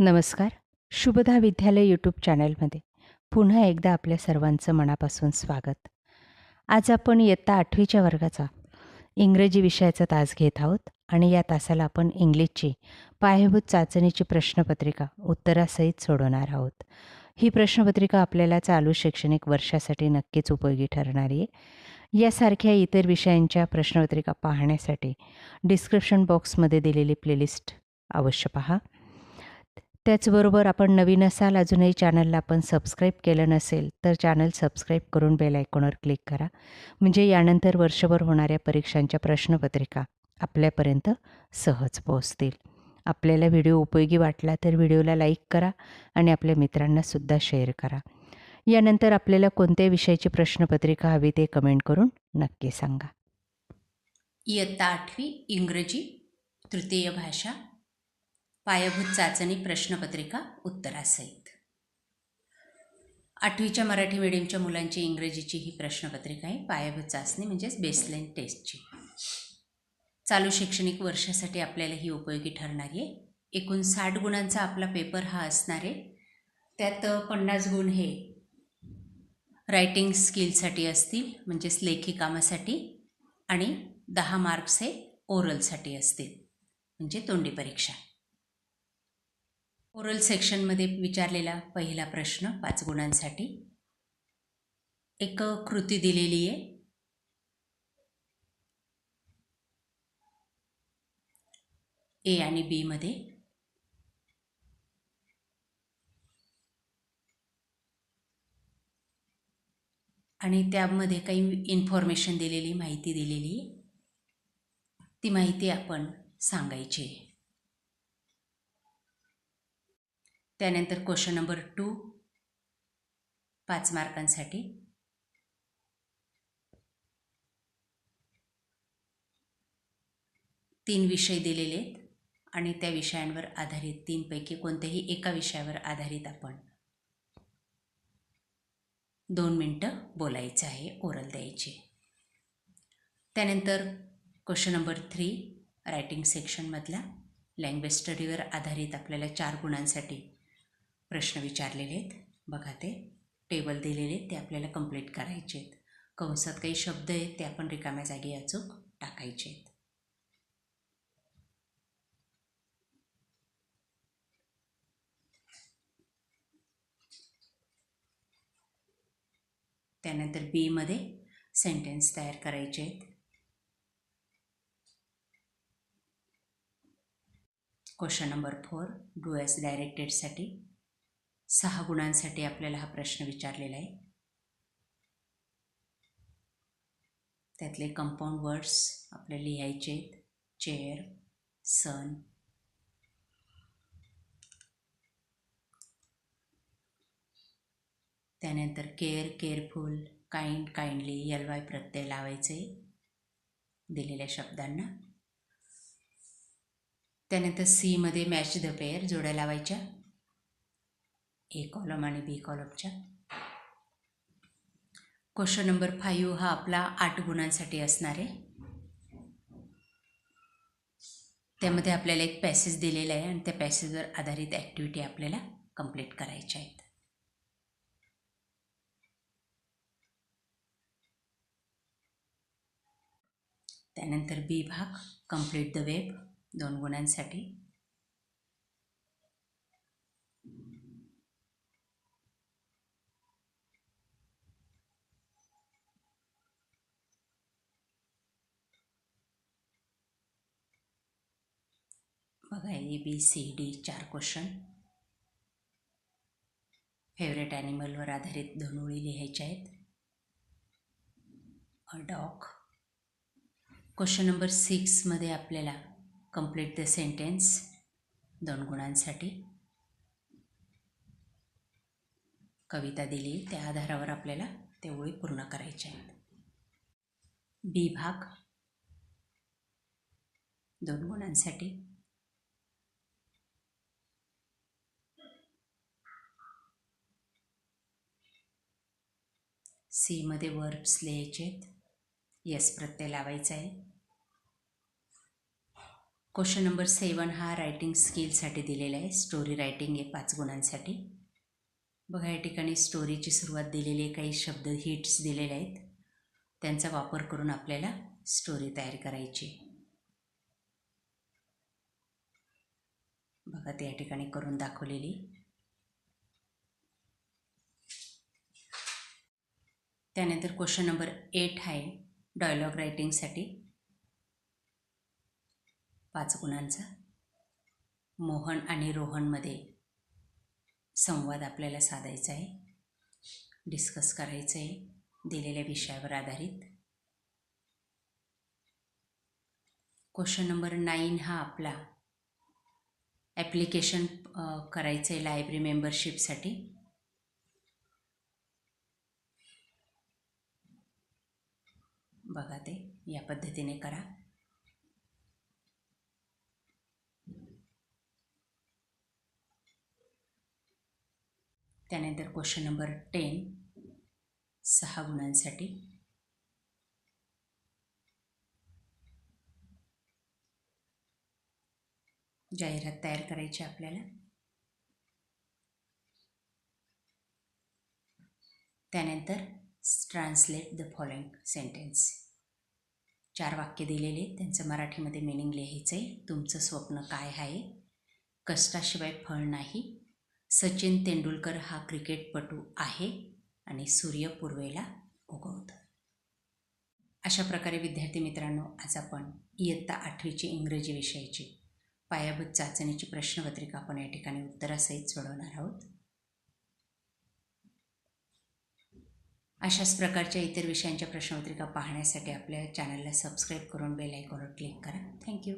नमस्कार. शुभदा विद्यालय यूट्यूब चॅनलमध्ये पुन्हा एकदा आपल्या सर्वांचं मनापासून स्वागत. आज आपण इयत्ता आठवीच्या वर्गाचा इंग्रजी विषयाचा तास घेत आहोत आणि या तासाला आपण इंग्लिशची पायाभूत चाचणीची प्रश्नपत्रिका उत्तरासहित सोडवणार आहोत. ही प्रश्नपत्रिका आपल्याला चालू शैक्षणिक वर्षासाठी नक्कीच उपयोगी ठरणारी आहे. यासारख्या इतर विषयांच्या प्रश्नपत्रिका पाहण्यासाठी डिस्क्रिप्शन बॉक्समध्ये दिलेली प्लेलिस्ट अवश्य पहा. त्याचबरोबर आपण नवीन असाल अजूनही चॅनलला आपण सबस्क्राईब केलं नसेल तर चॅनल सबस्क्राईब करून बेल आयकॉनवर क्लिक करा. म्हणजे यानंतर वर्षभर होणाऱ्या परीक्षांच्या प्रश्नपत्रिका आपल्यापर्यंत सहज पोहोचतील. आपल्याला व्हिडिओ उपयोगी वाटला तर व्हिडिओला लाईक करा आणि आपल्या मित्रांनासुद्धा शेअर करा. यानंतर आपल्याला कोणत्या विषयाची प्रश्नपत्रिका हवी ते कमेंट करून नक्की सांगा. इयत्ता आठवी इंग्रजी तृतीय भाषा पायाभूत चाचणी प्रश्नपत्रिका उत्तरासहित. आठवीच्या मराठी मिडियमच्या मुलांची इंग्रजीची ही प्रश्नपत्रिका आहे. पायाभूत चाचणी म्हणजेच बेसलाईन टेस्टची चालू शैक्षणिक वर्षासाठी आपल्याला ही उपयोगी ठरणारी आहे. एकूण साठ गुणांचा आपला पेपर हा असणार आहे. त्यात पन्नास गुण हे रायटिंग स्किलसाठी असतील म्हणजेच लेखी कामासाठी आणि दहा मार्क्स हे ओरलसाठी असतील म्हणजे तोंडी परीक्षा. ओरल सेक्शनमध्ये विचारलेला पहिला प्रश्न पाच गुणांसाठी. एक कृती दिलेली आहे. ए आणि बीमध्ये आणि त्यामध्ये काही इन्फॉर्मेशन दिलेली माहिती दिलेली आहे. ती माहिती आपण सांगायची आहे त्यानंतर क्वेश्चन नंबर टू पाच मार्कांसाठी. तीन विषय दिलेले आहेत आणि त्या विषयांवर आधारित तीनपैकी कोणत्याही एका विषयावर आधारित आपण दोन मिनटं बोलायचं आहे ओरल द्यायची. त्यानंतर क्वेश्चन नंबर थ्री रायटिंग सेक्शनमधला. लँग्वेज स्टडीवर आधारित आपल्याला चार गुणांसाठी प्रश्न विचारलेले आहेत बघा ते. टेबल दिलेले आहेत ते आपल्याला कंप्लीट करायचे आहेत कंसात काही शब्द आहेत ते आपण रिकाम्या जागी अचूक टाकायचे आहेत त्यानंतर बीमध्ये सेंटेन्स तयार करायचे आहेत question number four do as डायरेक्टेडसाठी सहा गुणांसाठी आपल्याला हा प्रश्न विचारलेला आहे. त्यातले कंपाऊंड वर्ड्स आपल्याला लिहायचे आहेत. चेअर सन त्यानंतर care careful kind kindly L Y प्रत्यय लावायचे. दिलेल्या शब्दांना. त्यानंतर सीमध्ये मॅच द पेअर जोड्या लावायच्या. ए कॉलम आणि बी कॉलमच्या. क्वेश्चन नंबर फाईव्ह हा आपला आठ गुणांसाठी असणार आहे. त्यामध्ये आपल्याला एक पॅसेज दिलेला आहे आणि त्या पॅसेजवर आधारित ॲक्टिव्हिटी आपल्याला कंप्लीट करायच्या आहेत. त्यानंतर बी भाग कंप्लीट द वेब दोन गुणांसाठी. बघा ए बी सी डी चार क्वेश्चन फेवरेट ॲनिमलवर आधारित दोन ओळी लिहायच्या आहेत. अ डॉग क्वेश्चन नंबर सिक्समध्ये आपल्याला कंप्लीट द सेंटेन्स दोन गुणांसाठी. कविता दिली त्या आधारावर आपल्याला ते ओळी पूर्ण करायच्या आहेत. बी भाग. दोन गुणांसाठी. सीमध्ये वर्ब्स लिहायचे आहेत. यस प्रत्यय लावायचा आहे. क्वेश्चन नंबर सेवन हा रायटिंग स्किलसाठी दिलेला आहे. स्टोरी रायटिंग आहे पाच गुणांसाठी. बघा या ठिकाणी स्टोरीची सुरुवात दिलेली आहे. काही शब्द हिट्स दिलेले आहेत. त्यांचा वापर करून आपल्याला स्टोरी तयार करायची बघा त्या ठिकाणी करून दाखवलेली. त्यानंतर क्वेश्चन नंबर एट आहे डायलॉग रायटिंगसाठी पाच गुणांचा. मोहन आणि रोहनमध्ये संवाद आपल्याला साधायचा आहे. डिस्कस करायचं आहे दिलेल्या विषयावर आधारित. क्वेश्चन नंबर नाईन हा आपला ॲप्लिकेशन करायचं आहे लायब्ररी मेंबरशिपसाठी बघा ते या पद्धतीने करा. त्यानंतर क्वेश्चन नंबर टेन सहा गुणांसाठी. जाहिरात तयार करायची आपल्याला. त्यानंतर ट्रान्सलेट द फॉलोइंग सेंटेन्स चार वाक्य दिलेले त्यांचं मराठीमध्ये मिनिंग लिहायचं आहे तुमचं स्वप्न काय आहे? कष्टाशिवाय फळ नाही. सचिन तेंडुलकर हा क्रिकेटपटू आहे आणि सूर्य पूर्वेला उगवतो. अशा प्रकारे विद्यार्थी मित्रांनो आज आपण इयत्ता आठवीची इंग्रजी विषयाची पायाभूत चाचणीची प्रश्नपत्रिका आपण या ठिकाणी उत्तरासहित सोडवणार आहोत. अशाच प्रकारच्या इतर विषयांच्या प्रश्नपत्रिका पाहण्यासाठी आपल्या चॅनलला सबस्क्राईब करून बेल आयकॉनवर क्लिक करा. थँक्यू